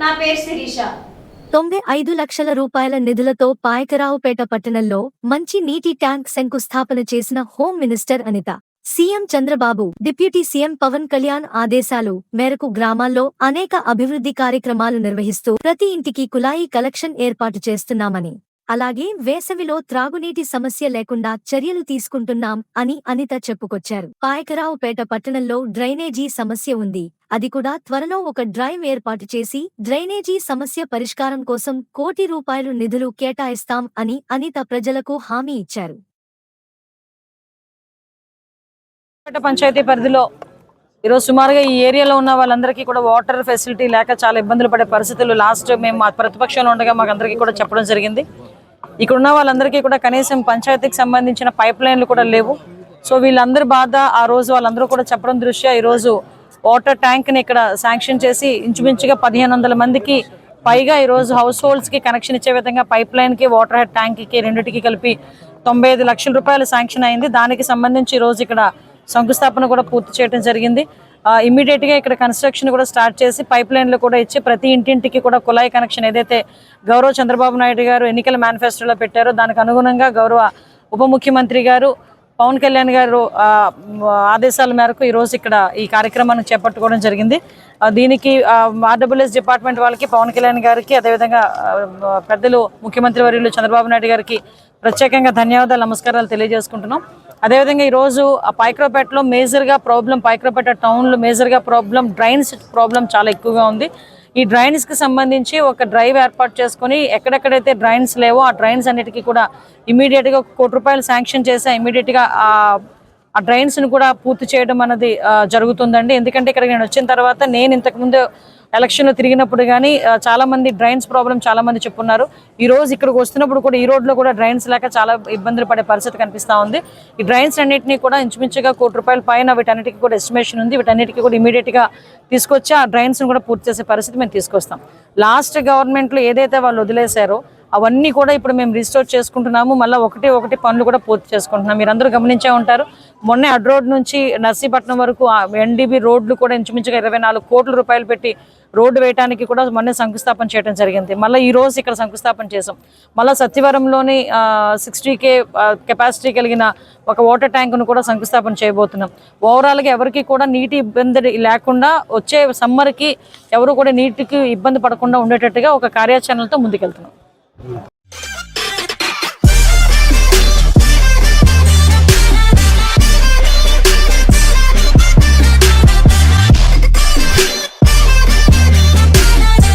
నా పేరు శిరీష. తొంభై ఐదు లక్షల రూపాయల నిధులతో పాయకరావుపేట పట్టణంలో మంచి నీటి ట్యాంక్ శంకుస్థాపన చేసిన home minister Anitha. CM Chandrababu deputy CM Pawan Kalyan ఆదేశాలు మేరకు గ్రామాల్లో అనేక అభివృద్ధి కార్యక్రమాలు నిర్వహిస్తూ ప్రతి ఇంటికి కులాయి కలెక్షన్ ఏర్పాటు చేస్తున్నామని అలాగే వేసవిలో త్రాగునీటి సమస్య లేకుండా చర్యలు తీసుకుంటున్నాం అని అనిత చెప్పుకొచ్చారు. పాయకరావుపేట పట్టణంలో డ్రైనేజీ సమస్య ఉంది. అది కూడా త్వరలో ఒక డ్రైవ్ ఏర్పాటు చేసి డ్రైనేజీ సమస్య పరిష్కారం కోసం కోటి రూపాయలు నిధులు కేటాయిస్తాం అని అనిత ప్రజలకు హామీ ఇచ్చారు. పంచాయతీ పరిధిలో ఈరోజు సుమారుగా ఈ ఏరియాలో ఉన్న వాళ్ళందరికీ కూడా వాటర్ ఫెసిలిటీ లేక చాలా ఇబ్బందులు పడే పరిస్థితులు లాస్ట్ మేము మా ప్రతిపక్షంలో ఉండగా మాకు అందరికీ కూడా చెప్పడం జరిగింది. ఇక్కడ ఉన్న వాళ్ళందరికీ కూడా కనీసం పంచాయతీకి సంబంధించిన పైప్ లైన్లు కూడా లేవు. సో వీళ్ళందరి బాధ ఆ రోజు వాళ్ళందరూ కూడా చెప్పడం దృష్ట్యా ఈరోజు వాటర్ ట్యాంక్ని ఇక్కడ శాంక్షన్ చేసి ఇంచుమించుగా పదిహేను వందల మందికి పైగా ఈరోజు హౌస్ హోల్డ్స్కి కనెక్షన్ ఇచ్చే విధంగా పైప్ లైన్కి వాటర్ హెడ్ ట్యాంక్కి రెండింటికి కలిపి తొంభై ఐదు లక్షల రూపాయలు శాంక్షన్ అయింది. దానికి సంబంధించి ఈరోజు ఇక్కడ శంకుస్థాపన కూడా పూర్తి చేయడం జరిగింది. ఇమ్మీడియట్గా ఇక్కడ కన్స్ట్రక్షన్ కూడా స్టార్ట్ చేసి పైప్ లైన్లు కూడా ఇచ్చి ప్రతి ఇంటింటికి కూడా కుళాయి కనెక్షన్ ఏదైతే గౌరవ చంద్రబాబు నాయుడు గారు ఎన్నికల మేనిఫెస్టోలో పెట్టారో దానికి అనుగుణంగా గౌరవ ఉప ముఖ్యమంత్రి గారు పవన్ కళ్యాణ్ గారు ఆదేశాల మేరకు ఈరోజు ఇక్కడ ఈ కార్యక్రమాన్ని చేపట్టుకోవడం జరిగింది. దీనికి ఆర్డబ్ల్యూఎస్ డిపార్ట్మెంట్ వాళ్ళకి పవన్ కళ్యాణ్ గారికి అదేవిధంగా పెద్దలు ముఖ్యమంత్రి వర్యులు చంద్రబాబు నాయుడు గారికి ప్రత్యేకంగా ధన్యవాదాలు నమస్కారాలు తెలియజేసుకుంటున్నాం. అదేవిధంగా ఈరోజు ఆ పైక్రోపేటలో మేజర్గా ప్రాబ్లం పైక్రోపేట టౌన్లో మేజర్గా ప్రాబ్లం డ్రైన్స్ ప్రాబ్లం చాలా ఎక్కువగా ఉంది. ఈ డ్రైన్స్కి సంబంధించి ఒక డ్రైవ్ ఏర్పాటు చేసుకొని ఎక్కడెక్కడైతే డ్రైన్స్ లేవో ఆ డ్రైన్స్ అన్నిటికీ కూడా ఇమీడియట్గా కోటి రూపాయలు శాంక్షన్ చేసి ఇమీడియట్గా ఆ డ్రైన్స్ని కూడా పూర్తి చేయడం అనేది జరుగుతుందండి. ఎందుకంటే ఇక్కడ నేను వచ్చిన తర్వాత నేను ఇంతకుముందు ఎలక్షన్లో తిరిగినప్పుడు కానీ చాలామంది చాలా మంది డ్రైన్స్ ప్రాబ్లం చాలామంది చెప్పున్నారు. ఈ రోజు ఇక్కడికి వస్తున్నప్పుడు కూడా ఈ రోడ్లో కూడా డ్రైన్స్ లేక చాలా ఇబ్బందులు పడే పరిస్థితి కనిపిస్తా ఉంది. ఈ డ్రైన్స్ అన్నింటినీ కూడా ఇంచుమించుగా కోటి రూపాయల పైన వీటన్నిటికీ కూడా ఎస్టిమేషన్ ఉంది. వీటన్నిటికీ కూడా ఇమీడియట్గా తీసుకొచ్చి ఆ డ్రైన్స్ని కూడా పూర్తి చేసే పరిస్థితి మేము తీసుకొస్తాం. లాస్ట్ గవర్నమెంట్లో ఏదైతే వాళ్ళు వదిలేశారో అవన్నీ కూడా ఇప్పుడు మేము రిస్టోర్ చేసుకుంటున్నాము. మళ్ళీ ఒకటి ఒకటి పనులు కూడా పూర్తి చేసుకుంటున్నాం. మీరందరూ గమనించే ఉంటారు. మొన్నే అడ్ రోడ్ నుంచి నర్సీపట్నం వరకు ఎన్డీబీ రోడ్లు కూడా ఇంచుమించుగా ఇరవై నాలుగు కోట్ల రూపాయలు పెట్టి రోడ్డు వేయడానికి కూడా మొన్నే శంకుస్థాపన చేయడం జరిగింది. మళ్ళీ ఈ రోజు ఇక్కడ శంకుస్థాపన చేసాం మళ్ళీ సత్యవరంలోని సిక్స్టీ కే కెపాసిటీ కలిగిన ఒక వాటర్ ట్యాంకును కూడా శంకుస్థాపన చేయబోతున్నాం. ఓవరాల్గా ఎవరికి కూడా నీటి ఇబ్బంది లేకుండా వచ్చే సమ్మర్కి ఎవరు కూడా నీటికి ఇబ్బంది పడకుండా ఉండేటట్టుగా ఒక కార్యాచరణలతో ముందుకెళ్తున్నాం. Yeah.